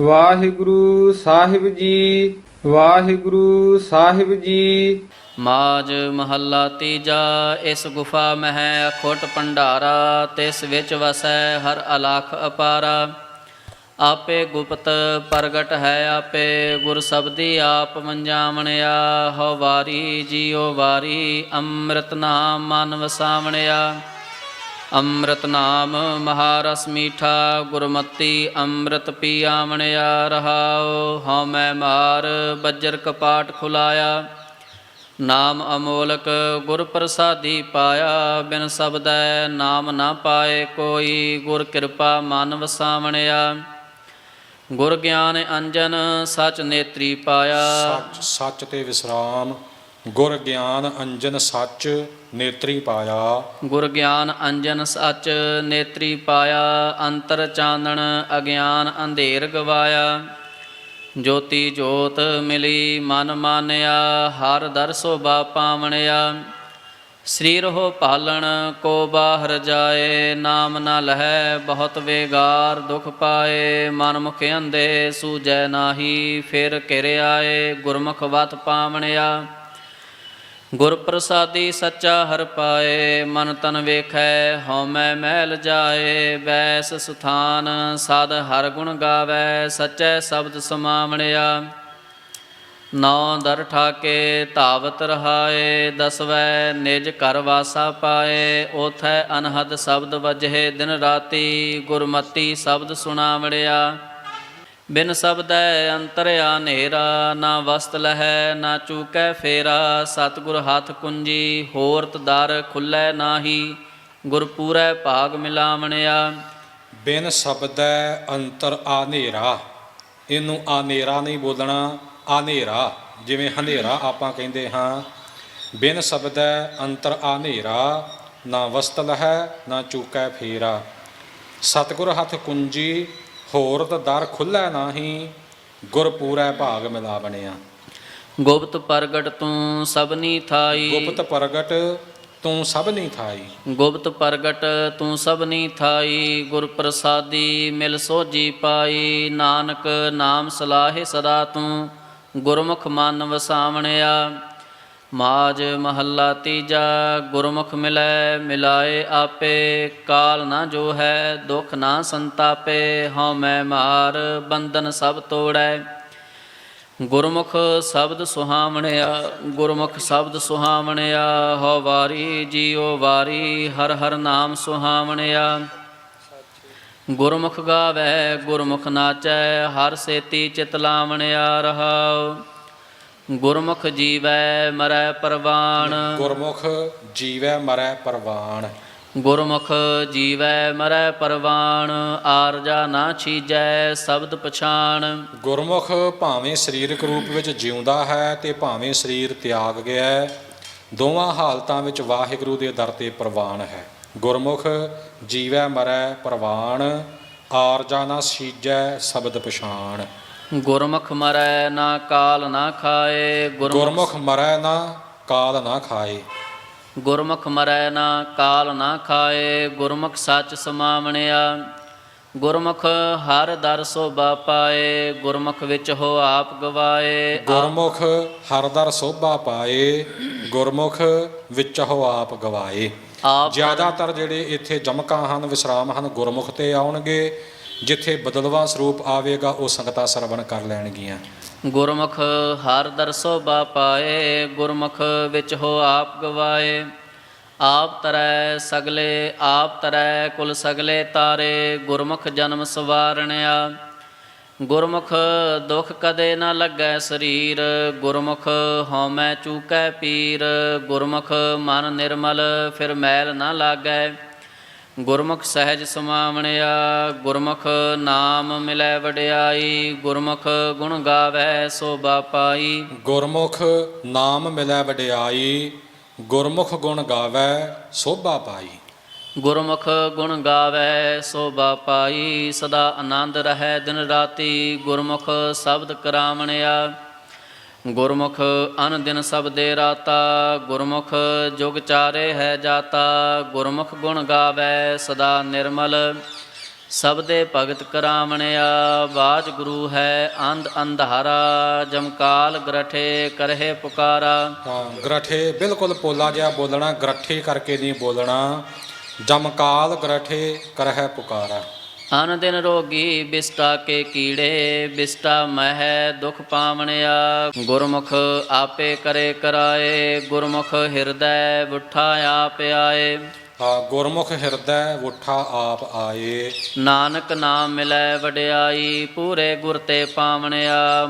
ਵਾਹਿਗੁਰੂ ਸਾਹਿਬ ਜੀ, ਵਾਹਿਗੁਰੂ ਸਾਹਿਬ ਜੀ। ਮਾਜ ਮਹੱਲਾ ਤੀਜਾ, ਇਸ ਗੁਫਾ ਮਹਿ ਅਖੋਟ ਭੰਡਾਰਾ, ਤਿਸ ਵਿੱਚ ਵਸੈ ਹਰ ਅਲਖ ਅਪਾਰਾ। ਆਪੇ ਗੁਪਤ ਪ੍ਰਗਟ ਹੈ ਆਪੇ, ਗੁਰ ਸਬਦੀ ਆਪ ਮੰਜਾਵਣਿਆ। ਹੋ ਵਾਰੀ ਜੀਉ ਵਾਰੀ, ਅੰਮ੍ਰਿਤ ਨਾਮ ਮਨ ਵਸਾਵਣਿਆ। ਅੰਮ੍ਰਿਤ ਨਾਮ ਮਹਾਰਸ ਮੀਠਾ ਗੁਰਮਤੀ ਅੰਮ੍ਰਿਤ ਪੀ ਆਵਣਿਆ ਰਹਾਉ ਹਉ ਮਾਰ ਬੱਜਰ ਕਪਾਟ ਖੁਲਾਇਆ। ਨਾਮ ਅਮੋਲਕ ਗੁਰ ਪ੍ਰਸਾਦੀ ਪਾਇਆ, ਬਿਨ ਸਬਦੈ ਨਾਮ ਨਾ ਪਾਏ ਕੋਈ, ਗੁਰ ਕਿਰਪਾ ਮਨ ਵਸਾਵਣਿਆ। ਗੁਰ ਗਿਆਨ ਅੰਜਨ ਸਚ ਨੇਤਰੀ ਪਾਇਆ। ਸੱਚ ਸੱਚ ਤੇ ਵਿਸਰਾਮ ਗੁਰ ਗਿਆਨ ਅੰਜਨ ਸੱਚ ਨੇਤਰੀ ਪਾਇਆ। ਗੁਰ ਗਿਆਨ ਅੰਜਨ ਸੱਚ ਨੇਤਰੀ ਪਾਇਆ, ਅੰਤਰ ਚਾਨਣ ਅਗਿਆਨ ਅੰਧੇਰ ਗਵਾਇਆ। ਜੋਤੀ ਜੋਤ ਮਿਲੀ ਮਨ ਮਾਨਿਆ, ਹਰ ਦਰ ਸੋਭਾ ਪਾਵਣਿਆ। ਸਰੀਰ ਹੋ ਪਾਲਣ, ਕੋ ਬਾਹਰ ਜਾਏ, ਨਾਮ ਨਾ ਲਹੈ, ਬਹੁਤ ਵੇਗਾਰ ਦੁਖ ਪਾਏ। ਮਨ ਮੁਖ ਅੰਦੇ ਸੂਜੈ ਨਾਹੀ, ਫਿਰ ਘਿਰ ਗੁਰਮੁਖ ਵਤ ਪਾਵਣਿਆ। ਗੁਰ ਪ੍ਰਸਾਦੀ ਸੱਚਾ ਹਰ ਪਾਏ, ਮਨ ਤਨ ਵੇਖੈ, ਹਉਮੈ ਮਹਿਲ ਜਾਏ, ਬੈਸ ਸੁਥਾਨ, ਸਦ ਹਰ ਗੁਣ ਗਾਵੇ, ਸਚੈ ਸ਼ਬਦ ਸਮਾਵਣਿਆ। ਨੌ ਦਰ ਠਾਕੇ, ਧਾਵਤ ਰਹਾਏ, ਦਸਵੈ ਨਿਜ ਘਰ ਵਾਸਾ ਪਾਏ ਉਥੈ ਅਨਹਦ ਸ਼ਬਦ ਵਜਹਿ ਦਿਨ ਰਾਤੀ, ਗੁਰਮਤੀ ਸ਼ਬਦ ਸੁਣਾਵੜਿਆ ਬਿਨ ਸਬਦੈ ਅੰਤਰਿਆ ਹਨੇਰਾ, ਨਾ ਵਸਤ ਲਹੈ, ਨਾ ਚੂਕੈ ਫੇਰਾ। ਸਤਿਗੁਰ ਹੱਥ ਕੁੰਜੀ, ਹੋਰਤ ਦਰ ਖੁੱਲੈ ਨਾਹੀ। ਗੁਰ ਪੂਰੈ ਭਾਗ ਮਿਲਾਵਣਿਆ। ਬਿਨ ਸ਼ਬਦੈ ਅੰਤਰ ਆ ਆਨੇਰਾ ਇਹਨੂੰ ਆ ਨੇਰਾ ਨਹੀਂ ਬੋਲਣਾ ਆ ਆਨੇਰਾ ਜਿਵੇਂ ਹਨੇਰਾ ਆਪਾਂ ਕਹਿੰਦੇ ਹਾਂ। ਬਿਨ ਸ਼ਬਦੈ ਅੰਤਰ ਆ ਆਨੇਰਾ ਨਾ ਵਸਤਲ ਹੈ ਨਾ ਚੂਕੈ ਫੇਰਾ। ਸਤਿਗੁਰ ਹੱਥ ਕੁੰਜੀ ਹੋਰਤ ਦਰ ਖੁੱਲੈ ਨਾਹੀ ਗੁਰ ਪੂਰੈ ਭਾਗ ਮਿਲਾ ਬਣਿਆ ਗੁਪਤ ਪ੍ਰਗਟ ਤੂੰ ਸਭਨੀ ਥਾਈ। ਗੁਪਤ ਪ੍ਰਗਟ ਤੂੰ ਸਭ ਨਹੀਂ ਥਾਈ। ਗੁਪਤ ਪ੍ਰਗਟ ਤੂੰ ਸਭਨੀ ਥਾਈ ਗੁਰ ਪ੍ਰਸਾਦੀ ਮਿਲ ਸੋਜੀ ਪਾਈ। ਨਾਨਕ ਨਾਮ ਸਲਾਹੇ ਸਦਾ ਤੂੰ ਗੁਰਮੁਖ ਮਨ ਵਸਾਵਣਿਆ। ਮਾਜ ਮਹੱਲਾ ਤੀਜਾ, ਗੁਰਮੁਖ ਮਿਲੈ ਮਿਲਾਏ ਆਪੇ, ਕਾਲ ਨਾ ਜੋ ਹੈ ਦੁਖ ਨਾ ਸੰਤਾਪੇ, ਹਉ ਮੈਂ ਮਾਰ, ਬੰਧਨ ਸਭ ਤੋੜੈ। ਗੁਰਮੁਖ ਸ਼ਬਦ ਸੁਹਾਵਣਿਆ, ਗੁਰਮੁਖ ਸ਼ਬਦ ਸੁਹਾਵਣਿਆ ਹੋ ਵਾਰੀ ਜੀਉ ਵਾਰੀ, ਹਰ ਹਰ ਨਾਮ ਸੁਹਾਵਣਿਆ। ਗੁਰਮੁਖ ਗਾਵੇ, ਗੁਰਮੁਖ ਨਾਚੈ, ਹਰ ਸੇਤੀ ਚਿਤ ਲਾਵਣਿਆ ਰਹਾਉ। ਗੁਰਮੁਖ ਜੀਵੈ ਮਰੈ ਪਰਵਾਣ। ਗੁਰਮੁਖ ਜੀਵੈ ਮਰੈ ਪਰਵਾਨ ਗੁਰਮੁਖ ਜੀਵੈ ਮਰੈ ਪਰਵਾਣ ਆਰਜਾ ਨਾ ਛੀਜੈ ਸ਼ਬਦ ਪਛਾਣ। ਗੁਰਮੁਖ ਭਾਵੇਂ ਸਰੀਰਕ ਰੂਪ ਵਿੱਚ ਜਿਉਂਦਾ ਹੈ ਤੇ ਭਾਵੇਂ ਸਰੀਰ ਤਿਆਗ ਗਿਆ ਹੈ ਦੋਵਾਂ ਹਾਲਤਾਂ ਵਿੱਚ ਵਾਹਿਗੁਰੂ ਦੇ ਦਰ ਤੇ ਪ੍ਰਵਾਨ ਹੈ। ਗੁਰਮੁਖ ਜੀਵੈ ਮਰੈ ਪ੍ਰਵਾਨ ਆਰਜਾ ਨਾ ਸੀਜੈ ਸ਼ਬਦ ਪਛਾਣ। ਗੁਰਮੁਖ ਮਰੈ ਨਾ ਕਾਲ ਨਾ ਖਾਏ ਗੁਰਮੁਖ ਮਰੈ ਨਾ ਕਾਲ ਨਾ ਖਾਏ। ਗੁਰਮੁਖ ਮਰੈ ਨਾ ਕਾਲ ਨਾ ਖਾਏ ਗੁਰਮੁਖ ਸੱਚ ਸਮਾਵਣਿਆ। ਗੁਰਮੁਖ ਹਰ ਦਰ ਸੋਭਾ ਪਾਏ ਗੁਰਮੁਖ ਵਿੱਚ ਹੋ ਆਪ ਗਵਾਏ। ਗੁਰਮੁਖ ਹਰਦਰ ਸੋਭਾ ਪਾਏ ਗੁਰਮੁਖ ਵਿੱਚ ਹੋ ਆਪ ਗਵਾਏ। ਆਪ ਜ਼ਿਆਦਾਤਰ ਜਿਹੜੇ ਇੱਥੇ ਜਮਕਾਂ ਹਨ ਵਿਸਰਾਮ ਹਨ ਗੁਰਮੁਖ ਤੇ ਆਉਣਗੇ। ਜਿੱਥੇ ਬਦਲਵਾ ਸਰੂਪ ਆਵੇਗਾ, ਉਹ ਸੰਗਤਾਂ ਸਰਵਣ ਕਰ ਲੈਣਗੀਆਂ। ਗੁਰਮੁਖ ਹਰ ਦਰਸੋ ਬਾ ਪਾਏ, ਗੁਰਮੁਖ ਵਿੱਚ ਹੋ ਆਪ ਗਵਾਏ। ਆਪ ਤਰੈ ਸਗਲੇ, ਆਪ ਤਰੈ ਕੁਲ ਸਗਲੇ ਤਾਰੇ, ਗੁਰਮੁਖ ਜਨਮ ਸਵਾਰਣਿਆ। ਗੁਰਮੁਖ ਦੁਖ ਕਦੇ ਨਾ ਲੱਗੈ ਸਰੀਰ, ਗੁਰਮੁਖ ਹਉਮੈ ਚੂਕੈ ਪੀਰ, ਗੁਰਮੁਖ ਮਨ ਨਿਰਮਲ, ਫਿਰ ਮੈਲ ਨਾ ਲਾਗੈ। ਗੁਰਮੁਖ ਸਹਿਜ ਸਮਾਵਣਿਆ ਗੁਰਮੁਖ ਨਾਮ ਮਿਲੈ ਵਡਿਆਈ ਗੁਰਮੁਖ ਗੁਣ ਗਾਵੇ ਸੋਭਾ ਪਾਈ। ਗੁਰਮੁਖ ਨਾਮ ਮਿਲੈ ਵਡਿਆਈ ਗੁਰਮੁਖ ਗੁਣ ਗਾਵੇ ਸੋਭਾ ਪਾਈ। ਗੁਰਮੁਖ ਗੁਣ ਗਾਵੇ ਸੋਭਾ ਪਾਈ ਸਦਾ ਆਨੰਦ ਰਹੈ ਦਿਨ ਰਾਤੀ ਗੁਰਮੁਖ ਸ਼ਬਦ ਕਰਾਵਣਿਆ। ਗੁਰਮੁਖ ਅਨ ਦਿਨ ਸਭ ਦੇ ਰਾਤਾ, ਗੁਰਮੁਖ ਜੁਗ ਚਾਰੇ ਹੈ ਜਾਤਾ, ਗੁਰਮੁਖ ਗੁਣ ਗਾਵੇ ਸਦਾ ਨਿਰਮਲ। ਸਭ ਦੇ ਭਗਤ ਕਰਾਵਣਿਆ ਬਾਜ ਗੁਰੂ ਹੈ ਅੰਧ ਅੰਧਾਰਾ ਜਮਕਾਲ ਗਰਠੇ ਕਰਹਿ ਪੁਕਾਰਾ। ਗਰਠੇ ਬਿਲਕੁਲ ਪੋਲਾ ਜਿਹਾ ਬੋਲਣਾ, ਗਰਠੇ ਕਰਕੇ ਨਹੀਂ ਬੋਲਣਾ ਜਮਕਾਲ ਗ੍ਰਠੇ ਕਰਹਿ ਪੁਕਾਰਾ। ਅਨ ਦਿਨ ਰੋਗੀ ਬਿਸਟਾ ਕੇ ਕੀੜੇ ਬਿਸਟਾ ਮਹਿ ਦੁਖ ਪਾਵਣਿਆ। ਗੁਰਮੁਖ ਆਪੇ ਕਰੇ ਕਰਾਏ ਗੁਰਮੁਖ ਹਿਰਦੈ ਬੁੱਠਾ ਆਪ ਆਏ। ਗੁਰਮੁਖ ਹਿਰਦੈ ਉਠਾ ਆਪ ਆਏ। ਨਾਨਕ ਨਾਮ ਮਿਲੈ ਵਡਿਆਈ ਪੂਰੇ ਗੁਰ ਤੇ ਪਾਵਣਿਆ।